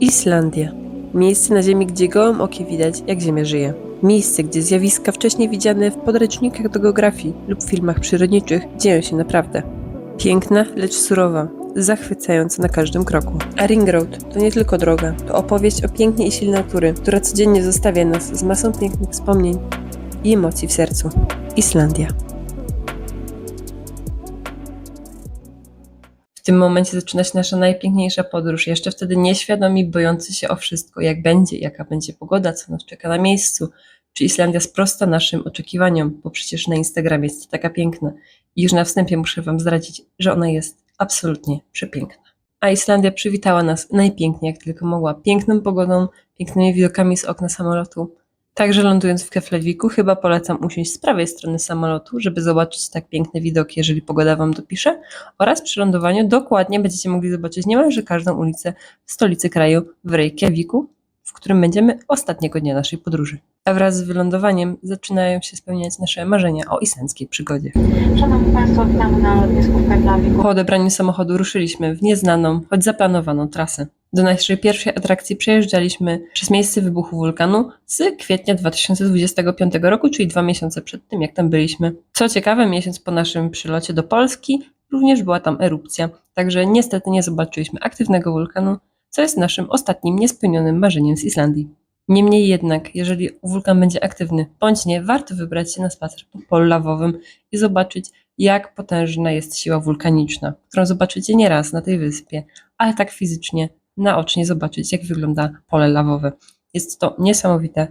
Islandia. Miejsce na Ziemi, gdzie gołym okiem widać, jak Ziemia żyje. Miejsce, gdzie zjawiska wcześniej widziane w podręcznikach do geografii lub filmach przyrodniczych dzieją się naprawdę. Piękna, lecz surowa, zachwycająca na każdym kroku. A Ring Road to nie tylko droga, to opowieść o pięknie i silnej natury, która codziennie zostawia nas z masą pięknych wspomnień i emocji w sercu. Islandia. Tym momencie zaczyna się nasza najpiękniejsza podróż. Jeszcze wtedy nieświadomi, bojący się o wszystko, jak będzie, jaka będzie pogoda, co nas czeka na miejscu. Czy Islandia sprosta naszym oczekiwaniom, bo przecież na Instagramie jest taka piękna. I już na wstępie muszę Wam zdradzić, że ona jest absolutnie przepiękna. A Islandia przywitała nas najpiękniej, jak tylko mogła. Piękną pogodą, pięknymi widokami z okna samolotu. Także lądując w Keflaviku, chyba polecam usiąść z prawej strony samolotu, żeby zobaczyć tak piękne widoki, jeżeli pogoda Wam dopisze. Oraz przy lądowaniu dokładnie będziecie mogli zobaczyć niemalże każdą ulicę w stolicy kraju, w Reykjaviku, w którym będziemy ostatniego dnia naszej podróży. A wraz z wylądowaniem zaczynają się spełniać nasze marzenia o islandzkiej przygodzie. Szanowni Państwo, witamy na lotnisku w Keflaviku. Po odebraniu samochodu ruszyliśmy w nieznaną, choć zaplanowaną trasę. Do naszej pierwszej atrakcji przejeżdżaliśmy przez miejsce wybuchu wulkanu z kwietnia 2025 roku, czyli dwa miesiące przed tym, jak tam byliśmy. Co ciekawe, miesiąc po naszym przylocie do Polski również była tam erupcja, także niestety nie zobaczyliśmy aktywnego wulkanu, co jest naszym ostatnim niespełnionym marzeniem z Islandii. Niemniej jednak, jeżeli wulkan będzie aktywny bądź nie, warto wybrać się na spacer po polu lawowym i zobaczyć, jak potężna jest siła wulkaniczna, którą zobaczycie nieraz na tej wyspie, ale tak fizycznie, naocznie zobaczyć, jak wygląda pole lawowe. Jest to niesamowite,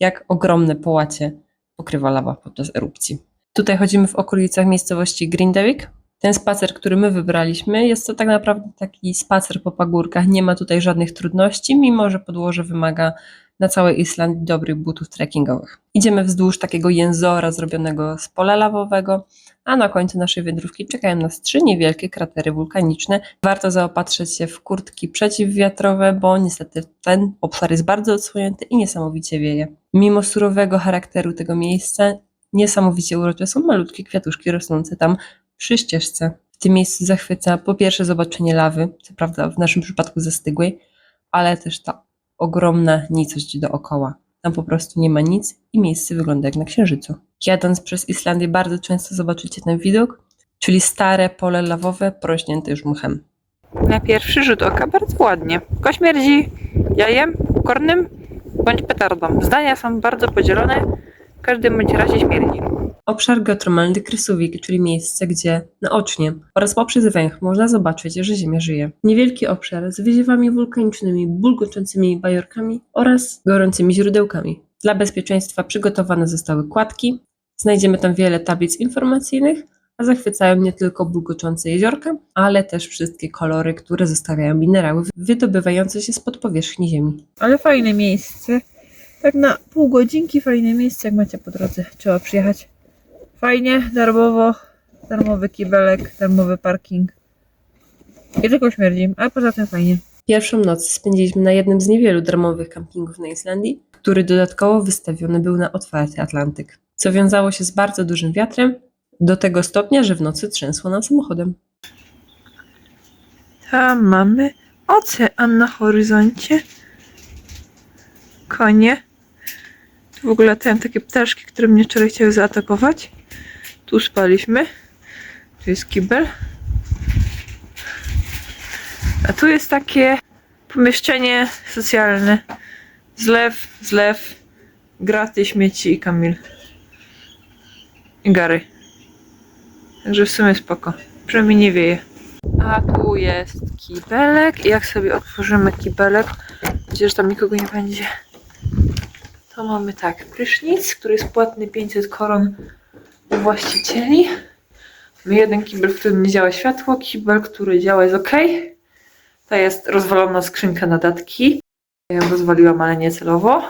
jak ogromne połacie pokrywa lawa podczas erupcji. Tutaj chodzimy w okolicach miejscowości Grindavik. Ten spacer, który my wybraliśmy, jest to tak naprawdę taki spacer po pagórkach. Nie ma tutaj żadnych trudności, mimo że podłoże wymaga na całej Islandii dobrych butów trekkingowych. Idziemy wzdłuż takiego jęzora zrobionego z pola lawowego, a na końcu naszej wędrówki czekają nas trzy niewielkie kratery wulkaniczne. Warto zaopatrzyć się w kurtki przeciwwiatrowe, bo niestety ten obszar jest bardzo odsłonięty i niesamowicie wieje. Mimo surowego charakteru tego miejsca, niesamowicie urocze są malutkie kwiatuszki rosnące tam przy ścieżce. W tym miejscu zachwyca po pierwsze zobaczenie lawy, co prawda w naszym przypadku zastygłej, ale też ta ogromna nicość dookoła. Tam po prostu nie ma nic i miejsce wygląda jak na księżycu. Jadąc przez Islandię bardzo często zobaczycie ten widok, czyli stare pole lawowe porośnięte już mchem. Na pierwszy rzut oka bardzo ładnie. Tylko śmierdzi jajem, kornym bądź petardą. Zdania są bardzo podzielone. W każdym bądź razie śmierdzi. Obszar geotermalny Krysówik, czyli miejsce, gdzie naocznie oraz poprzez węch można zobaczyć, że Ziemia żyje. Niewielki obszar z wyziewami wulkanicznymi, bulgoczącymi bajorkami oraz gorącymi źródełkami. Dla bezpieczeństwa przygotowane zostały kładki. Znajdziemy tam wiele tablic informacyjnych, a zachwycają nie tylko bulgoczące jeziorka, ale też wszystkie kolory, które zostawiają minerały wydobywające się spod powierzchni Ziemi. Ale fajne miejsce. Tak na pół godzinki fajne miejsce, jak macie po drodze. Trzeba przyjechać. Fajnie, darmowo. Darmowy kibelek, darmowy parking. I tylko śmierdzi, ale poza tym fajnie. Pierwszą noc spędziliśmy na jednym z niewielu darmowych kampingów na Islandii, który dodatkowo wystawiony był na otwarty Atlantyk, co wiązało się z bardzo dużym wiatrem, do tego stopnia, że w nocy trzęsło nam samochodem. Tam mamy ocean na horyzoncie. Konie. W ogóle latają takie ptaszki, które mnie wczoraj chciały zaatakować. Tu spaliśmy. Tu jest kibel. A tu jest takie pomieszczenie socjalne. Zlew, zlew, graty, śmieci i Kamil. I Gary. Także w sumie spoko. Przynajmniej nie wieje. A tu jest kibelek. I jak sobie otworzymy kibelek, gdzie że tam nikogo nie będzie, to mamy tak, prysznic, który jest płatny 500 koron u właścicieli. Mamy jeden kibel, w którym nie działa światło, kibel, który działa jest ok. To jest rozwalona skrzynka na datki. Ja ją rozwaliłam, ale nie celowo.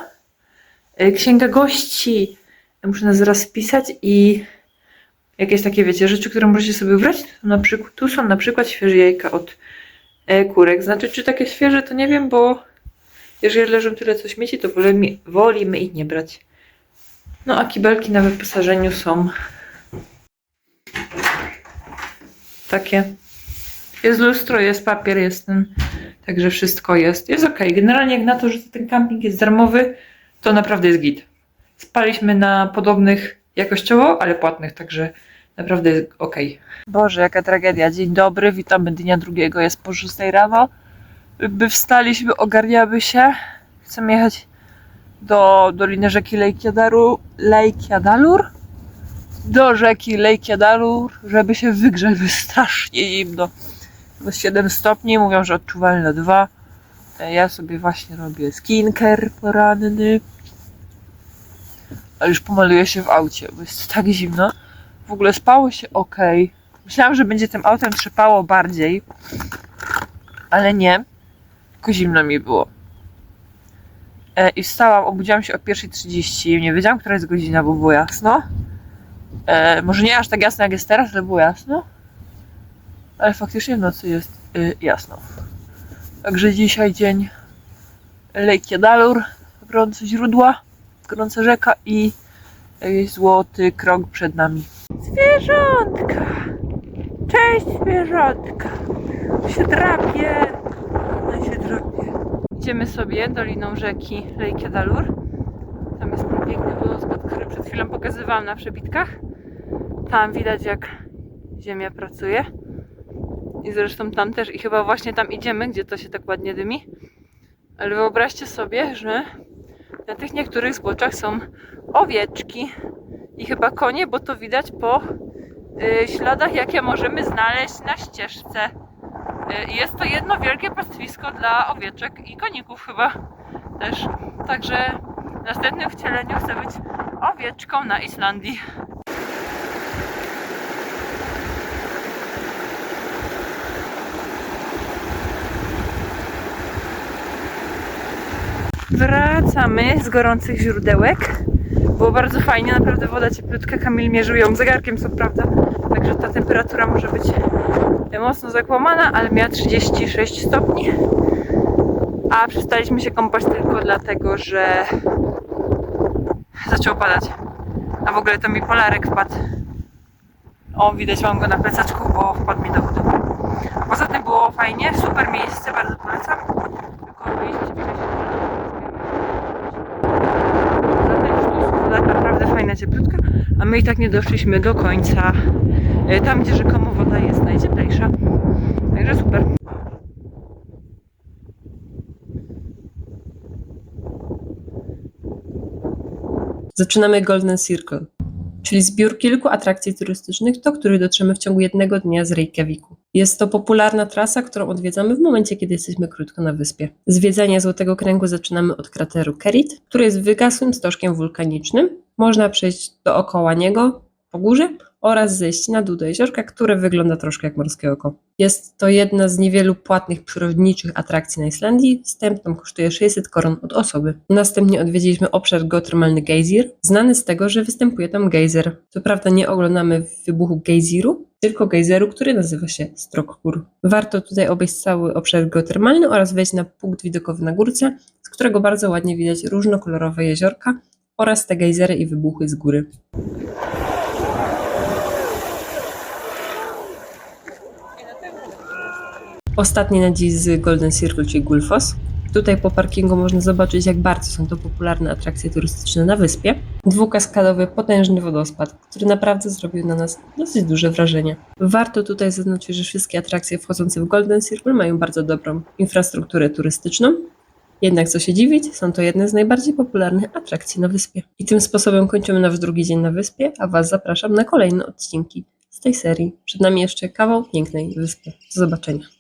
Y, Księga gości. Muszę nas zaraz spisać i jakieś takie, wiecie, rzeczy, które możecie sobie wybrać. Na przykład, tu są na przykład świeże jajka od e, kurek. Znaczy, czy takie świeże, to nie wiem, bo jeżeli leżą tyle co śmieci, to wolimy, wolimy ich nie brać. No a kibelki na wyposażeniu są takie. Jest lustro, jest papier, jest ten Także wszystko jest, jest ok. Generalnie jak na to, że ten camping jest darmowy, to naprawdę jest git. Spaliśmy na podobnych jakościowo, ale płatnych, także naprawdę jest ok. Boże, jaka tragedia. Dzień dobry, witamy dnia drugiego, jest po 6 rano. By wstaliśmy, ogarniamy się. Chcemy jechać do doliny rzeki Lejkiadalur? Do rzeki Lejkiadalur, żeby się wygrzać, jest strasznie zimno. Bo 7 stopni, mówią, że odczuwalne 2. E, Ja sobie właśnie robię skincare poranny. Ale już pomaluję się w aucie, bo jest tak zimno. W ogóle spało się ok. Myślałam, że będzie tym autem trzepało bardziej, ale nie. Tylko zimno mi było. E, I wstałam, obudziłam się o 1.30. Nie wiedziałam, która jest godzina, bo było jasno. E, może nie aż tak jasno, jak jest teraz, ale było jasno. Ale faktycznie w nocy jest y, jasno. Także dzisiaj dzień Lake Dalur, gorące źródła, gorąca rzeka i y, złoty krąg przed nami. Zwierzątka! Cześć zwierzątka! Się drapie! Drapie. Idziemy sobie doliną rzeki Lake Dalur. Tam jest ten piękny wodospad, który przed chwilą pokazywałam na przebitkach. Tam widać jak ziemia pracuje. I zresztą tam też, i chyba właśnie tam idziemy, gdzie to się tak ładnie dymi. Ale wyobraźcie sobie, że na tych niektórych zboczach są owieczki i chyba konie, bo to widać po y, śladach, jakie możemy znaleźć na ścieżce. Y, jest to jedno wielkie pastwisko dla owieczek i koników chyba też. Także w następnym wcieleniu chcę być owieczką na Islandii. Wracamy z gorących źródełek. Było bardzo fajnie, naprawdę woda cieplutka. Kamil mierzył ją zegarkiem, co prawda. Także ta temperatura może być mocno zakłamana, ale miała 36 stopni. A przestaliśmy się kąpać tylko dlatego, że zaczęło padać. A w ogóle to mi polarek wpadł. O, widać mam go na plecaczku, bo wpadł mi do wody. Poza tym było fajnie, super miejsce, bardzo polecam. Tylko woda naprawdę fajna, cieplutka, a my i tak nie doszliśmy do końca. E, Tam, gdzie rzekomo woda jest najcieplejsza. Także super. Zaczynamy Golden Circle, czyli zbiór kilku atrakcji turystycznych, do których dotrzemy w ciągu jednego dnia z Reykjaviku. Jest to popularna trasa, którą odwiedzamy w momencie, kiedy jesteśmy krótko na wyspie. Zwiedzanie Złotego Kręgu zaczynamy od krateru Kerit, który jest wygasłym stożkiem wulkanicznym. Można przejść dookoła niego po górze oraz zejść na dół do jeziorka, które wygląda troszkę jak morskie oko. Jest to jedna z niewielu płatnych przyrodniczych atrakcji na Islandii. Wstęp tam kosztuje 600 koron od osoby. Następnie odwiedziliśmy obszar geotermalny Geysir, znany z tego, że występuje tam gejzer. Co prawda nie oglądamy wybuchu gejziru, tylko gejzeru, który nazywa się Strokkur. Warto tutaj obejść cały obszar geotermalny oraz wejść na punkt widokowy na górce, z którego bardzo ładnie widać różnokolorowe jeziorka oraz te gejzery i wybuchy z góry. Ostatni na dziś z Golden Circle, czyli Gulfos. Tutaj po parkingu można zobaczyć, jak bardzo są to popularne atrakcje turystyczne na wyspie. Dwukaskadowy, potężny wodospad, który naprawdę zrobił na nas dosyć duże wrażenie. Warto tutaj zaznaczyć, że wszystkie atrakcje wchodzące w Golden Circle mają bardzo dobrą infrastrukturę turystyczną. Jednak co się dziwić, są to jedne z najbardziej popularnych atrakcji na wyspie. I tym sposobem kończymy nasz drugi dzień na wyspie, a Was zapraszam na kolejne odcinki z tej serii. Przed nami jeszcze kawał pięknej wyspy. Do zobaczenia.